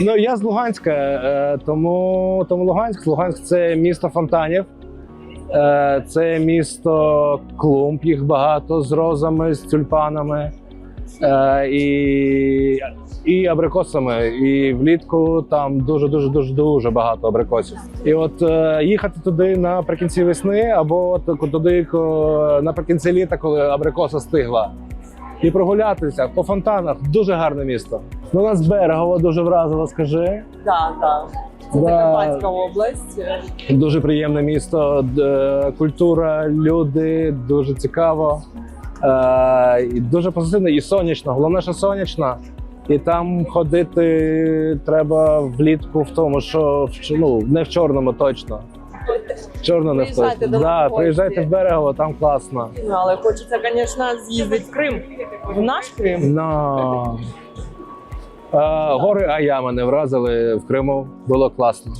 Ну я з Луганська, е, тому, тому Луганськ. Луганськ це місто фонтанів. Е, Це місто клумб, їх багато з розами, з тюльпанами е, і, і абрикосами. І влітку там дуже дуже дуже дуже багато абрикосів. І от їхати туди наприкінці весни, або туди наприкінці літа, коли абрикоса стигла. І прогулятися по фонтанах дуже гарне місто. Ну нас берегово дуже вразило, скажи. Да, да. Це Да. Закарпатська область. Дуже приємне місто, культура, люди, дуже цікаво. Е, і дуже позитивно і сонячно. Головне, що сонячно. І там ходити треба влітку в тому, що в ну, не в чорному точно. Чорно не в Приїжджайте точно. Да, приїжджайте в берегово, там класно. Ну, але хочеться, звісно, з'їздити в Крим. В наш Крим. Но... Гори Аяма мене вразили в Криму, було класно.